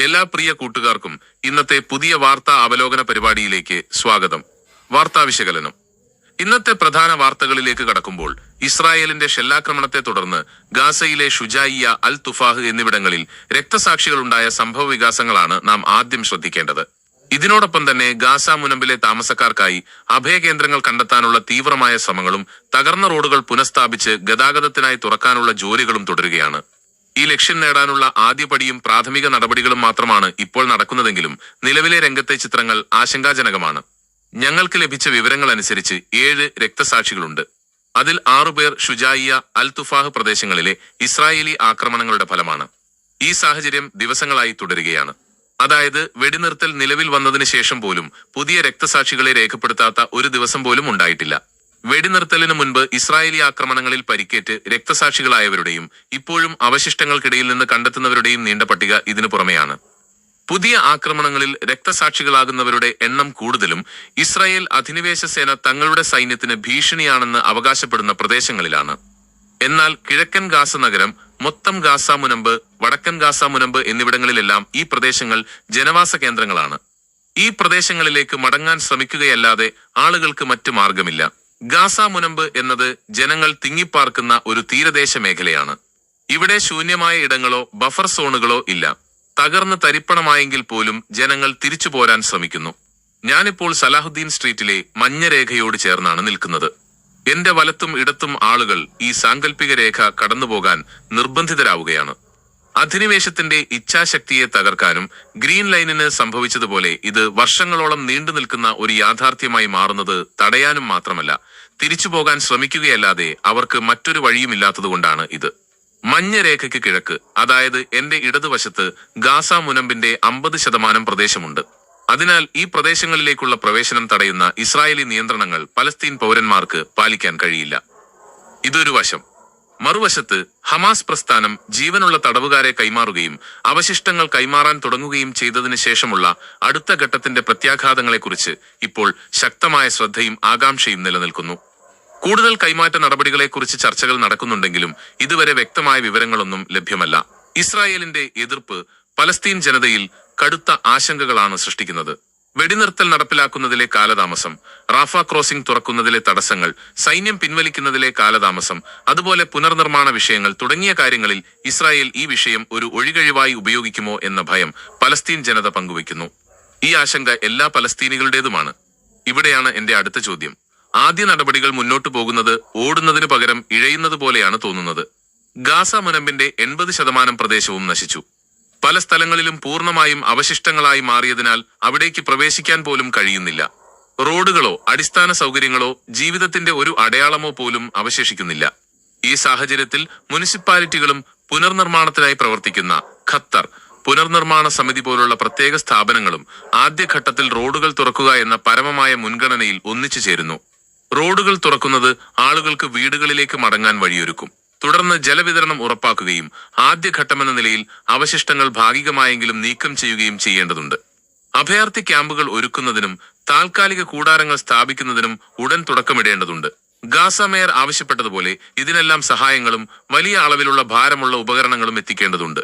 എല്ലാ പ്രിയ കൂട്ടുകാർക്കും ഇന്നത്തെ പുതിയ വാർത്താ അവലോകന പരിപാടിയിലേക്ക് സ്വാഗതം. വാർത്താ വിശകലനം. ഇന്നത്തെ പ്രധാന വാർത്തകളിലേക്ക് കടക്കുമ്പോൾ ഇസ്രായേലിന്റെ ഷെല്ലാക്രമണത്തെ തുടർന്ന് ഗാസയിലെ ഷുജായിയ അൽ തുഫാഹ് എന്നിവിടങ്ങളിൽ രക്തസാക്ഷികളുണ്ടായ സംഭവ വികാസങ്ങളാണ് നാം ആദ്യം ശ്രദ്ധിക്കേണ്ടത്. ഇതിനോടൊപ്പം തന്നെ ഗാസ മുനമ്പിലെ താമസക്കാർക്കായി അഭയകേന്ദ്രങ്ങൾ കണ്ടെത്താനുള്ള തീവ്രമായ ശ്രമങ്ങളും തകർന്ന റോഡുകൾ പുനഃസ്ഥാപിച്ച് ഗതാഗതത്തിനായി തുറക്കാനുള്ള ജോലികളും തുടരുകയാണ്. ഈ ലക്ഷ്യം നേടാനുള്ള ആദ്യപടിയും പ്രാഥമിക നടപടികളും മാത്രമാണ് ഇപ്പോൾ നടക്കുന്നതെങ്കിലും നിലവിലെ രംഗത്തെ ചിത്രങ്ങൾ ആശങ്കാജനകമാണ്. ഞങ്ങൾക്ക് ലഭിച്ച വിവരങ്ങൾ അനുസരിച്ച് ഏഴ് രക്തസാക്ഷികളുണ്ട്. അതിൽ ആറുപേർ ഷുജായിയ അൽ തുഫാഹ് പ്രദേശങ്ങളിലെ ഇസ്രായേലി ആക്രമണങ്ങളുടെ ഫലമാണ്. ഈ സാഹചര്യം ദിവസങ്ങളായി തുടരുകയാണ്. അതായത് വെടിനിർത്തൽ നിലവിൽ വന്നതിന് ശേഷം പോലും പുതിയ രക്തസാക്ഷികളെ രേഖപ്പെടുത്താത്ത ഒരു ദിവസം പോലും ഉണ്ടായിട്ടില്ല. വെടിനിർത്തലിന് മുൻപ് ഇസ്രായേലി ആക്രമണങ്ങളിൽ പരിക്കേറ്റ് രക്തസാക്ഷികളായവരുടെയും ഇപ്പോഴും അവശിഷ്ടങ്ങൾക്കിടയിൽ നിന്ന് കണ്ടെത്തുന്നവരുടെയും നീണ്ട പട്ടിക ഇതിനു പുറമെയാണ്. പുതിയ ആക്രമണങ്ങളിൽ രക്തസാക്ഷികളാകുന്നവരുടെ എണ്ണം കൂടുതലും ഇസ്രായേൽ അധിനിവേശ സേന തങ്ങളുടെ സൈന്യത്തിന് ഭീഷണിയാണെന്ന് അവകാശപ്പെടുന്ന പ്രദേശങ്ങളിലാണ്. എന്നാൽ കിഴക്കൻ ഗാസ നഗരം മൊത്തം ഗാസ മുനമ്പ് വടക്കൻ ഗാസ മുനമ്പ് എന്നിവിടങ്ങളിലെല്ലാം ഈ പ്രദേശങ്ങൾ ജനവാസ കേന്ദ്രങ്ങളാണ്. ഈ പ്രദേശങ്ങളിലേക്ക് മടങ്ങാൻ ശ്രമിക്കുകയല്ലാതെ ആളുകൾക്ക് മറ്റു മാർഗമില്ല. ഗാസ മുനമ്പ് എന്നത് ജനങ്ങൾ തിങ്ങിപ്പാർക്കുന്ന ഒരു തീരദേശ മേഖലയാണ്. ഇവിടെ ശൂന്യമായ ഇടങ്ങളോ ബഫർ സോണുകളോ ഇല്ല. തകർന്ന് തരിപ്പണമായെങ്കിൽ പോലും ജനങ്ങൾ തിരിച്ചു പോരാൻ ശ്രമിക്കുന്നു. ഞാനിപ്പോൾ സലാഹുദ്ദീൻ സ്ട്രീറ്റിലെ മഞ്ഞരേഖയോട് ചേർന്നാണ് നിൽക്കുന്നത്. എന്റെ വലത്തും ഇടത്തും ആളുകൾ ഈ സാങ്കല്പിക രേഖ കടന്നുപോകാൻ നിർബന്ധിതരാവുകയാണ്. അധിനിവേശത്തിന്റെ ഇച്ഛാശക്തിയെ തകർക്കാനും ഗ്രീൻ ലൈനിന് സംഭവിച്ചതുപോലെ ഇത് വർഷങ്ങളോളം നീണ്ടു നിൽക്കുന്ന ഒരു യാഥാർത്ഥ്യമായി മാറുന്നത് തടയാനും മാത്രമല്ല തിരിച്ചു പോകാൻ ശ്രമിക്കുകയല്ലാതെ അവർക്ക് മറ്റൊരു വഴിയുമില്ലാത്തതുകൊണ്ടാണ് ഇത്. മഞ്ഞ രേഖയ്ക്ക് കിഴക്ക് അതായത് എന്റെ ഇടതുവശത്ത് ഗാസ മുനമ്പിന്റെ അമ്പത് ശതമാനം പ്രദേശമുണ്ട്. അതിനാൽ ഈ പ്രദേശങ്ങളിലേക്കുള്ള പ്രവേശനം തടയുന്ന ഇസ്രായേലി നിയന്ത്രണങ്ങൾ പലസ്തീൻ പൗരന്മാർക്ക് പാലിക്കാൻ കഴിയില്ല. ഇതൊരു വശം. മറുവശത്ത് ഹമാസ് പ്രസ്ഥാനം ജീവനുള്ള തടവുകാരെ കൈമാറുകയും അവശിഷ്ടങ്ങൾ കൈമാറാൻ തുടങ്ങുകയും ചെയ്തതിനു ശേഷമുള്ള അടുത്ത ഘട്ടത്തിന്റെ പ്രത്യാഘാതങ്ങളെക്കുറിച്ച് ഇപ്പോൾ ശക്തമായ ശ്രദ്ധയും ആകാംക്ഷയും നിലനിൽക്കുന്നു. കൂടുതൽ കൈമാറ്റ നടപടികളെക്കുറിച്ച് ചർച്ചകൾ നടക്കുന്നുണ്ടെങ്കിലും ഇതുവരെ വ്യക്തമായ വിവരങ്ങളൊന്നും ലഭ്യമല്ല. ഇസ്രായേലിന്റെ എതിർപ്പ് പലസ്തീൻ ജനതയിൽ കടുത്ത ആശങ്കകളാണ് സൃഷ്ടിക്കുന്നത്. വെടിനിർത്തൽ നടപ്പിലാക്കുന്നതിലെ കാലതാമസം റാഫ ക്രോസിംഗ് തുറക്കുന്നതിലെ തടസ്സങ്ങൾ സൈന്യം പിൻവലിക്കുന്നതിലെ കാലതാമസം അതുപോലെ പുനർനിർമ്മാണ വിഷയങ്ങൾ തുടങ്ങിയ കാര്യങ്ങളിൽ ഇസ്രായേൽ ഈ വിഷയം ഒരു ഒഴികഴിവായി ഉപയോഗിക്കുമോ എന്ന ഭയം പലസ്തീൻ ജനത പങ്കുവയ്ക്കുന്നു. ഈ ആശങ്ക എല്ലാ പലസ്തീനികളുടേതുമാണ്. ഇവിടെയാണ് എന്റെ അടുത്ത ചോദ്യം. ആദ്യ നടപടികൾ മുന്നോട്ടു പോകുന്നത് ഓടുന്നതിന് പകരം ഇഴയുന്നത് പോലെയാണ് തോന്നുന്നത്. ഗാസ മുനമ്പിന്റെ എൺപത് ശതമാനം പ്രദേശവും നശിച്ചു. പല സ്ഥലങ്ങളിലും പൂർണമായും അവശിഷ്ടങ്ങളായി മാറിയതിനാൽ അവിടേക്ക് പ്രവേശിക്കാൻ പോലും കഴിയുന്നില്ല. റോഡുകളോ അടിസ്ഥാന സൗകര്യങ്ങളോ ജീവിതത്തിന്റെ ഒരു അടയാളമോ പോലും അവശേഷിക്കുന്നില്ല. ഈ സാഹചര്യത്തിൽ മുനിസിപ്പാലിറ്റികളും പുനർനിർമ്മാണത്തിനായി പ്രവർത്തിക്കുന്ന ഖത്തർ പുനർനിർമ്മാണ സമിതി പോലുള്ള പ്രത്യേക സ്ഥാപനങ്ങളും ആദ്യഘട്ടത്തിൽ റോഡുകൾ തുറക്കുക എന്ന പരമമായ മുൻഗണനയിൽ ഒന്നിച്ചു ചേരുന്നു. റോഡുകൾ തുറക്കുന്നത് ആളുകൾക്ക് വീടുകളിലേക്ക് മടങ്ങാൻ വഴിയൊരുക്കും. തുടർന്ന് ജലവിതരണം ഉറപ്പാക്കുകയും ആദ്യഘട്ടമെന്ന നിലയിൽ അവശിഷ്ടങ്ങൾ ഭാഗികമായെങ്കിലും നീക്കം ചെയ്യുകയും ചെയ്യേണ്ടതുണ്ട്. അഭയാർത്ഥി ക്യാമ്പുകൾ ഒരുക്കുന്നതിനും താൽക്കാലിക കൂടാരങ്ങൾ സ്ഥാപിക്കുന്നതിനും ഉടൻ തുടക്കമിടേണ്ടതുണ്ട്. ഗാസ മേയർ ആവശ്യപ്പെട്ടതുപോലെ ഇതിനെല്ലാം സഹായങ്ങളും വലിയ അളവിലുള്ള ഭാരമുള്ള ഉപകരണങ്ങളും എത്തിക്കേണ്ടതുണ്ട്.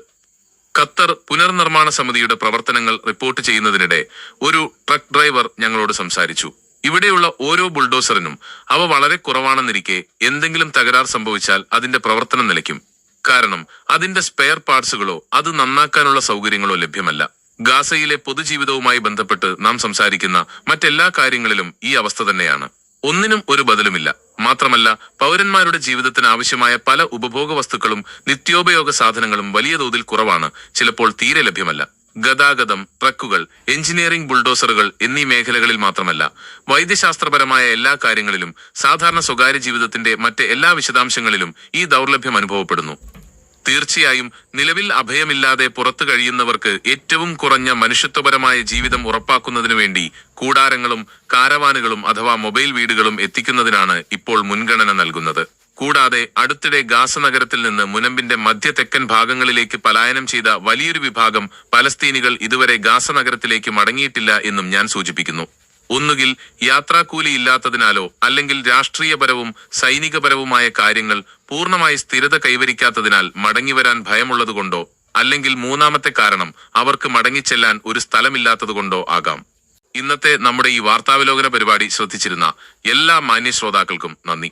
ഖത്തർ പുനർനിർമ്മാണ സമിതിയുടെ പ്രവർത്തനങ്ങൾ റിപ്പോർട്ട് ചെയ്യുന്നതിനിടെ ഒരു ട്രക്ക് ഡ്രൈവർ ഞങ്ങളോട് സംസാരിച്ചു. ഇവിടെയുള്ള ഓരോ ബുൾഡോസറിനും അവ വളരെ കുറവാണെന്നിരിക്കെ എന്തെങ്കിലും തകരാർ സംഭവിച്ചാൽ അതിന്റെ പ്രവർത്തനം നിലയ്ക്കും. കാരണം അതിന്റെ സ്പെയർ പാർട്സുകളോ അത് നന്നാക്കാനുള്ള സൗകര്യങ്ങളോ ലഭ്യമല്ല. ഗാസയിലെ പൊതുജീവിതവുമായി ബന്ധപ്പെട്ട് നാം സംസാരിക്കുന്ന മറ്റെല്ലാ കാര്യങ്ങളിലും ഈ അവസ്ഥ തന്നെയാണ്. ഒന്നിനും ഒരു ബദലുമില്ല. മാത്രമല്ല പൗരന്മാരുടെ ജീവിതത്തിന് ആവശ്യമായ പല ഉപഭോഗ വസ്തുക്കളും നിത്യോപയോഗ സാധനങ്ങളും വലിയ തോതിൽ കുറവാണ്. ചിലപ്പോൾ തീരെ ലഭ്യമല്ല. ഗതാഗതം ട്രക്കുകൾ എഞ്ചിനീയറിംഗ് ബുൾഡോസറുകൾ എന്നീ മേഖലകളിൽ മാത്രമല്ല വൈദ്യശാസ്ത്രപരമായ എല്ലാ കാര്യങ്ങളിലും സാധാരണ സ്വകാര്യ ജീവിതത്തിന്റെ മറ്റ് എല്ലാ വിശദാംശങ്ങളിലും ഈ ദൗർലഭ്യം അനുഭവപ്പെടുന്നു. തീർച്ചയായും നിലവിൽ അഭയമില്ലാതെ പുറത്തു കഴിയുന്നവർക്ക് ഏറ്റവും കുറഞ്ഞ മനുഷ്യത്വപരമായ ജീവിതം ഉറപ്പാക്കുന്നതിനു വേണ്ടി കൂടാരങ്ങളും കാരവാനുകളും അഥവാ മൊബൈൽ വീടുകളും എത്തിക്കുന്നതിനാണ് ഇപ്പോൾ മുൻഗണന നൽകുന്നത്. കൂടാതെ അടുത്തിടെ ഗാസ നഗരത്തിൽ നിന്ന് മുനമ്പിന്റെ മധ്യ തെക്കൻ ഭാഗങ്ങളിലേക്ക് പലായനം ചെയ്ത വലിയൊരു വിഭാഗം പലസ്തീനികൾ ഇതുവരെ ഗാസ നഗരത്തിലേക്ക് മടങ്ങിയിട്ടില്ല എന്നും ഞാൻ സൂചിപ്പിക്കുന്നു. ഒന്നുകിൽ യാത്രാക്കൂലി ഇല്ലാത്തതിനാലോ അല്ലെങ്കിൽ രാഷ്ട്രീയപരവും സൈനികപരവുമായ കാര്യങ്ങൾ പൂർണമായി സ്ഥിരത കൈവരിക്കാത്തതിനാൽ മടങ്ങിവരാൻ ഭയമുള്ളതുകൊണ്ടോ അല്ലെങ്കിൽ മൂന്നാമത്തെ കാരണം അവർക്ക് മടങ്ങിച്ചെല്ലാൻ ഒരു സ്ഥലമില്ലാത്തതുകൊണ്ടോ ആകാം. ഇന്നത്തെ നമ്മുടെ ഈ വാർത്താവലോകന പരിപാടി ശ്രദ്ധിച്ചിരുന്ന എല്ലാ മാന്യ ശ്രോതാക്കൾക്കും നന്ദി.